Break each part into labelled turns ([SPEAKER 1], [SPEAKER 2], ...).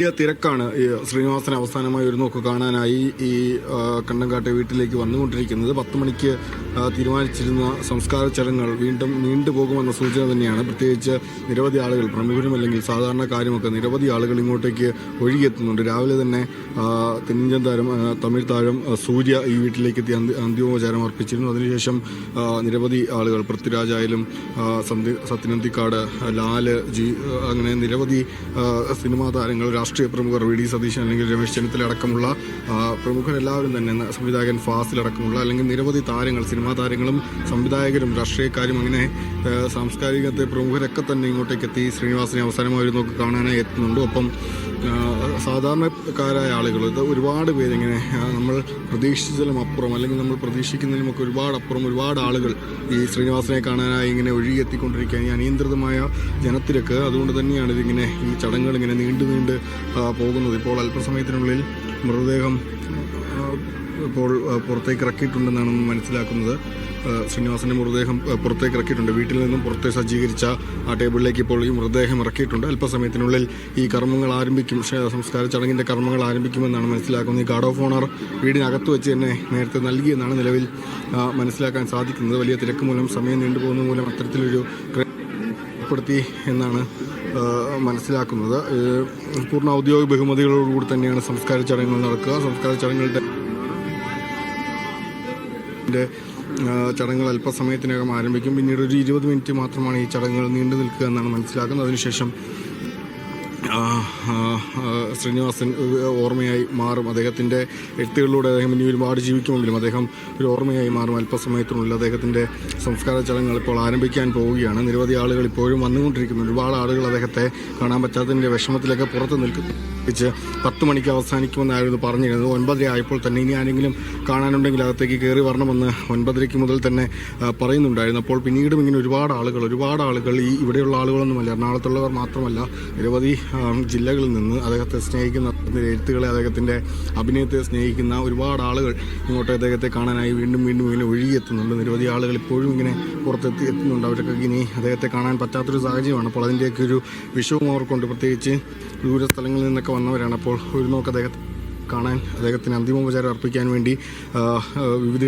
[SPEAKER 1] വലിയ തിരക്കാണ് ഈ അവസാനമായി ഒരു നോക്ക് കാണാനായി ഈ ആ, കണ്ടങ്കാട്ടെ വീട്ടിലേക്ക് വന്നുകൊണ്ടിരിക്കുന്നത്. പത്ത് മണിക്ക് തീരുമാനിച്ചിരുന്ന സംസ്കാര ചടങ്ങുകൾ വീണ്ടും നീണ്ടുപോകുമെന്ന സൂചന തന്നെയാണ്. പ്രത്യേകിച്ച് നിരവധി ആളുകൾ പ്രമുഖരും അല്ലെങ്കിൽ സാധാരണക്കാരുമൊക്കെ നിരവധി ആളുകൾ ഇങ്ങോട്ടേക്ക് ഒഴുകിയെത്തുന്നുണ്ട്. രാവിലെ തന്നെ തെന്നിഞ്ചൻ താരം തമിഴ് താരം സൂര്യ ഈ വീട്ടിലേക്ക് എത്തി അന്തിമോപചാരം അർപ്പിച്ചിരുന്നു. അതിനുശേഷം നിരവധി ആളുകൾ പൃഥ്വിരാജായാലും സത്യനന്തിക്കാട് ലാൽ ജി അങ്ങനെ നിരവധി സിനിമാ താരങ്ങൾ രാഷ്ട്രീയ പ്രമുഖർ വി ഡി സതീശൻ അല്ലെങ്കിൽ രമേശ് ചെന്നിത്തല അടക്കമുള്ള പ്രമുഖരെല്ലാവരും തന്നെ സംവിധായകൻ ഫാസിൽ അടക്കമുള്ള അല്ലെങ്കിൽ നിരവധി താരങ്ങൾ സിനിമാ താരങ്ങളും സംവിധായകരും രാഷ്ട്രീയക്കാരും അങ്ങനെ സാംസ്കാരികത്തെ പ്രമുഖരൊക്കെ തന്നെ ഇങ്ങോട്ടേക്ക് എത്തി ശ്രീനിവാസിനെ അവസാനമായി നോക്കി കാണാനായി എത്തുന്നുണ്ട്. ഒപ്പം സാധാരണക്കാരായ ആളുകൾ ഇത് ഒരുപാട് പേരിങ്ങനെ നമ്മൾ പ്രതീക്ഷിച്ചതിലും അപ്പുറം അല്ലെങ്കിൽ നമ്മൾ പ്രതീക്ഷിക്കുന്നതിലുമൊക്കെ ഒരുപാട് അപ്പുറം ഒരുപാട് ആളുകൾ ഈ ശ്രീനിവാസനെ കാണാനായി ഇങ്ങനെ ഒഴുകിയെത്തിക്കൊണ്ടിരിക്കുകയാണ് ഈ അനിയന്ത്രിതമായ ജനത്തിരക്ക്. അതുകൊണ്ട് തന്നെയാണ് ഇതിങ്ങനെ ഈ ചടങ്ങുകൾ ഇങ്ങനെ നീണ്ടു നീണ്ട് പോകുന്നത്. ഇപ്പോൾ അല്പസമയത്തിനുള്ളിൽ മൃതദേഹം ഇപ്പോൾ പുറത്തേക്ക് ഇറക്കിയിട്ടുണ്ടെന്നാണ് മനസ്സിലാക്കുന്നത്. ശ്രീനിവാസന്റെ മൃതദേഹം പുറത്തേക്ക് ഇറക്കിയിട്ടുണ്ട്. വീട്ടിൽ നിന്നും പുറത്തെ സജ്ജീകരിച്ച ആ ടേബിളിലേക്ക് ഇപ്പോൾ ഈ മൃതദേഹം ഇറക്കിയിട്ടുണ്ട്. അല്പസമയത്തിനുള്ളിൽ ഈ കർമ്മങ്ങൾ ആരംഭിക്കും. സംസ്കാര ചടങ്ങിന്റെ കർമ്മങ്ങൾ ആരംഭിക്കുമെന്നാണ് മനസ്സിലാക്കുന്നത്. ഈ ഗാർഡ് ഓഫ് ഓണർ വീടിനകത്ത് വെച്ച് തന്നെ നേരത്തെ നൽകിയെന്നാണ് നിലവിൽ മനസ്സിലാക്കാൻ സാധിക്കുന്നത്. വലിയ തിരക്ക് മൂലം സമയം നീണ്ടുപോകുന്ന മൂലം അത്തരത്തിലൊരു ഏർപ്പെടുത്തി എന്നാണ് മനസ്സിലാക്കുന്നത്. പൂർണ ഔദ്യോഗിക ബഹുമതികളോടുകൂടി തന്നെയാണ് സംസ്കാര ചടങ്ങുകൾ നടക്കുക. സംസ്കാര ചടങ്ങുകളുടെ ന്റെ, ചടങ്ങുകൾ അല്പസമയത്തിനകം ആരംഭിക്കും. പിന്നീട് ഒരു ഇരുപത് മിനിറ്റ് മാത്രമാണ് ഈ ചടങ്ങുകൾ നീണ്ടു നിൽക്കുക എന്നാണ് മനസ്സിലാക്കുന്നത്. അതിനുശേഷം ശ്രീനിവാസൻ ഓർമ്മയായി മാറും. അദ്ദേഹത്തിന്റെ എഴുത്തുകളിലൂടെ അദ്ദേഹം ഇനി ഒരുപാട് ജീവിക്കുമെങ്കിലും അദ്ദേഹം ഒരു ഓർമ്മയായി മാറും. അല്പസമയത്തിനുള്ളിൽ അദ്ദേഹത്തിന്റെ സംസ്കാര ചടങ്ങുകൾ ഇപ്പോൾ ആരംഭിക്കാൻ പോവുകയാണ്. നിരവധി ആളുകൾ ഇപ്പോഴും വന്നുകൊണ്ടിരിക്കുന്നു. ഒരുപാട് ആളുകൾ അദ്ദേഹത്തെ കാണാൻ പറ്റാത്തതിന്റെ വിഷമത്തിലൊക്കെ പുറത്ത് നിൽക്കും വെച്ച് പത്ത് മണിക്ക് അവസാനിക്കുമെന്നായിരുന്നു പറഞ്ഞിരുന്നത്. ഒൻപതര ആയപ്പോൾ തന്നെ ഇനി ആരെങ്കിലും കാണാനുണ്ടെങ്കിൽ അകത്തേക്ക് കയറി വരണമെന്ന് ഒൻപതരയ്ക്ക് മുതൽ തന്നെ പറയുന്നുണ്ടായിരുന്നു. അപ്പോൾ പിന്നീടും ഇങ്ങനെ ഒരുപാട് ആളുകൾ ഒരുപാട് ആളുകൾ ഈ ഇവിടെയുള്ള ആളുകളൊന്നുമല്ല എറണാകുളത്തുള്ളവർ മാത്രമല്ല നിരവധി ജില്ലകളിൽ നിന്ന് അദ്ദേഹത്തെ സ്നേഹിക്കുന്ന എഴുത്തുകളെ അദ്ദേഹത്തിന്റെ അഭിനയത്തെ സ്നേഹിക്കുന്ന ഒരുപാട് ആളുകൾ ഇങ്ങോട്ട് അദ്ദേഹത്തെ കാണാനായി വീണ്ടും വീണ്ടും ഇങ്ങനെ ഒഴുകിയെത്തുന്നുണ്ട്. നിരവധി ആളുകൾ ഇപ്പോഴും ഇങ്ങനെ പുറത്തെത്തി എത്തുന്നുണ്ട്. അവരൊക്കെ ഇനി അദ്ദേഹത്തെ കാണാൻ പറ്റാത്തൊരു സാഹചര്യമാണ്. അപ്പോൾ അതിന്റെയൊക്കെ ഒരു വിഷവും അവർക്കുണ്ട്. പ്രത്യേകിച്ച് ദൂര സ്ഥലങ്ങളിൽ നിന്നൊക്കെ വന്നവരാണ്. അപ്പോൾ ഒരു നോക്ക് അദ്ദേഹത്തെ കാണാൻ അദ്ദേഹത്തിന് അന്തിമോപചാരം അർപ്പിക്കാൻ വേണ്ടി വിവിധ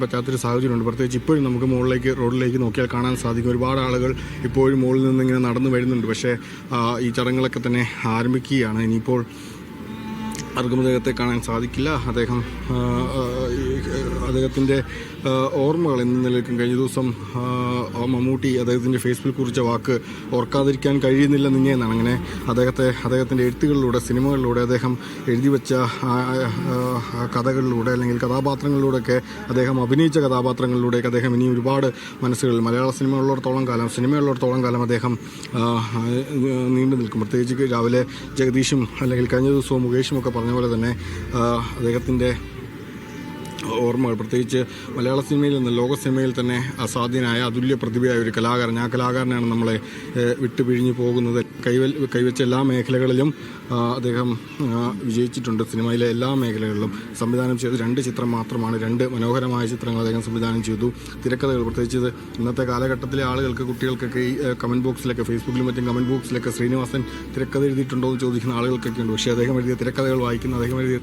[SPEAKER 1] പറ്റാത്തൊരു സാഹചര്യമുണ്ട്. പ്രത്യേകിച്ച് ഇപ്പോഴും നമുക്ക് മുകളിലേക്ക് റോഡിലേക്ക് നോക്കിയാൽ കാണാൻ സാധിക്കും. ഒരുപാട് ആളുകൾ ഇപ്പോഴും മുകളിൽ നിന്ന് ഇങ്ങനെ നടന്നു വരുന്നുണ്ട്. പക്ഷേ ഈ ചടങ്ങുകളൊക്കെ തന്നെ ആരംഭിക്കുകയാണ്. ഇനിയിപ്പോൾ ആർക്കും അദ്ദേഹത്തെ കാണാൻ സാധിക്കില്ല. അദ്ദേഹം അദ്ദേഹത്തിന്റെ ഓർമ്മകൾ എന്ന് നിലനിൽക്കും. കഴിഞ്ഞ ദിവസം മമ്മൂട്ടി അദ്ദേഹത്തിന്റെ ഫേസ്ബുക്ക് കുറിച്ച വാക്ക് ഓർക്കാതിരിക്കാൻ കഴിയുന്നില്ല നിന്നെന്നാണ് അങ്ങനെ അദ്ദേഹത്തെ അദ്ദേഹത്തിന്റെ എഴുത്തുകളിലൂടെ സിനിമകളിലൂടെ അദ്ദേഹം എഴുതി വെച്ച കഥകളിലൂടെ അല്ലെങ്കിൽ കഥാപാത്രങ്ങളിലൂടെയൊക്കെ അദ്ദേഹം അഭിനയിച്ച കഥാപാത്രങ്ങളിലൂടെയൊക്കെ അദ്ദേഹം ഇനി ഒരുപാട് മനസ്സുകളിൽ മലയാള സിനിമകളിലോടത്തോളം കാലം സിനിമകളിലോടത്തോളം കാലം അദ്ദേഹം നീണ്ടു നിൽക്കും. പ്രത്യേകിച്ച് രാവിലെ ജഗദീഷും അല്ലെങ്കിൽ കഴിഞ്ഞ ദിവസവും മുകേഷും ഒക്കെ പറഞ്ഞ പോലെ തന്നെ അദ്ദേഹത്തിന്റെ ഓർമ്മകൾ. പ്രത്യേകിച്ച് മലയാള സിനിമയിൽ നിന്ന് ലോക സിനിമയിൽ തന്നെ അസാധ്യനായ അതുല്യ പ്രതിഭയായ ഒരു കലാകാരൻ. ആ കലാകാരനാണ് നമ്മളെ വിട്ടു പിഴിഞ്ഞു പോകുന്നത്. കൈവൽ കൈവച്ച എല്ലാ മേഖലകളിലും അദ്ദേഹം വിജയിച്ചിട്ടുണ്ട് സിനിമയിലെ എല്ലാ മേഖലകളിലും. സംവിധാനം ചെയ്ത രണ്ട് ചിത്രം മാത്രമാണ് രണ്ട് മനോഹരമായ ചിത്രങ്ങൾ അദ്ദേഹം സംവിധാനം ചെയ്തു. തിരക്കഥകൾ പ്രത്യേകിച്ച് ഇന്നത്തെ കാലഘട്ടത്തിലെ ആളുകൾക്ക് കുട്ടികൾക്കൊക്കെ ഈ കമന്റ് ബോക്സിലൊക്കെ ഫേസ്ബുക്കിലും മറ്റും കമന്റ് ബോക്സിലൊക്കെ ശ്രീനിവാസൻ തിരക്കഥ എഴുതിയിട്ടുണ്ടോ എന്ന് ചോദിക്കുന്ന ആളുകൾക്കൊക്കെ ഉണ്ട് പക്ഷേ അദ്ദേഹം എഴുതിയ തിരക്കഥകൾ വായിക്കുന്ന അദ്ദേഹം എഴുതിയ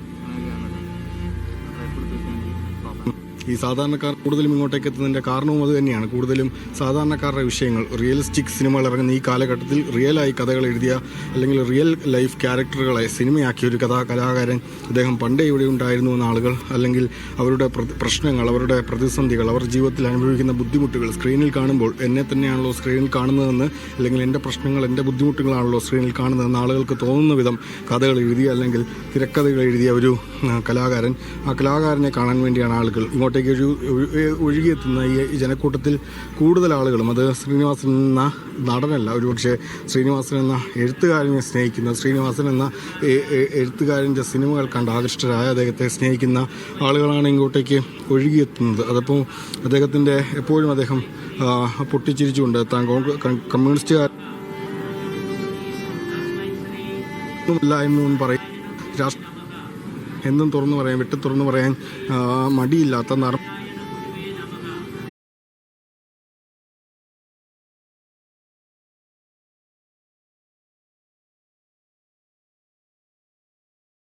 [SPEAKER 1] ഈ സാധാരണക്കാർ കൂടുതലും ഇങ്ങോട്ടേക്ക് എത്തുന്നതിന്റെ കാരണവും അത് തന്നെയാണ്. കൂടുതലും സാധാരണക്കാരുടെ വിഷയങ്ങൾ റിയലിസ്റ്റിക് സിനിമകൾ ഇറങ്ങുന്ന ഈ കാലഘട്ടത്തിൽ റിയലായി കഥകൾ എഴുതിയ അല്ലെങ്കിൽ റിയൽ ലൈഫ് ക്യാരക്ടറുകളെ സിനിമയാക്കിയ ഒരു കഥാ കലാകാരൻ അദ്ദേഹം പണ്ടേ ഇവിടെ ഉണ്ടായിരുന്നു എന്ന ആളുകൾ അല്ലെങ്കിൽ അവരുടെ പ്രശ്നങ്ങൾ അവരുടെ പ്രതിസന്ധികൾ അവർ ജീവിതത്തിൽ അനുഭവിക്കുന്ന ബുദ്ധിമുട്ടുകൾ സ്ക്രീനിൽ കാണുമ്പോൾ എന്നെ തന്നെയാണല്ലോ സ്ക്രീനിൽ കാണുന്നതെന്ന് അല്ലെങ്കിൽ എന്റെ പ്രശ്നങ്ങൾ എന്റെ ബുദ്ധിമുട്ടുകളാണല്ലോ സ്ക്രീനിൽ കാണുന്നതെന്ന് ആളുകൾക്ക് തോന്നുന്ന വിധം കഥകൾ എഴുതിയ അല്ലെങ്കിൽ തിരക്കഥകൾ എഴുതിയ ഒരു കലാകാരൻ ആ കലാകാരനെ കാണാൻ വേണ്ടിയാണ് ആളുകൾ ഇങ്ങോട്ടേക്ക് ഒരു ഒഴി ഒഴുകിയെത്തുന്ന ഈ ജനക്കൂട്ടത്തിൽ കൂടുതൽ ആളുകളും അത് ശ്രീനിവാസൻ എന്ന നടനല്ല ഒരുപക്ഷെ ശ്രീനിവാസൻ എന്ന എഴുത്തുകാരനെ സ്നേഹിക്കുന്ന ശ്രീനിവാസൻ എന്ന എഴുത്തുകാരന്റെ സിനിമകൾ കണ്ട് ആകൃഷ്ടരായ അദ്ദേഹത്തെ സ്നേഹിക്കുന്ന ആളുകളാണ് ഇങ്ങോട്ടേക്ക് ഒഴുകിയെത്തുന്നത്. അതപ്പോൾ അദ്ദേഹത്തിന്റെ എപ്പോഴും അദ്ദേഹം പൊട്ടിച്ചിരിച്ചുകൊണ്ട് താൻ കമ്മ്യൂണിസ്റ്റുകാർ ഒന്നുമില്ല എന്നും പറയും. രാഷ്ട്ര എന്നും തുറന്നു പറയാൻ വിട്ടു തുറന്നു പറയാൻ മടിയില്ലാത്ത നറ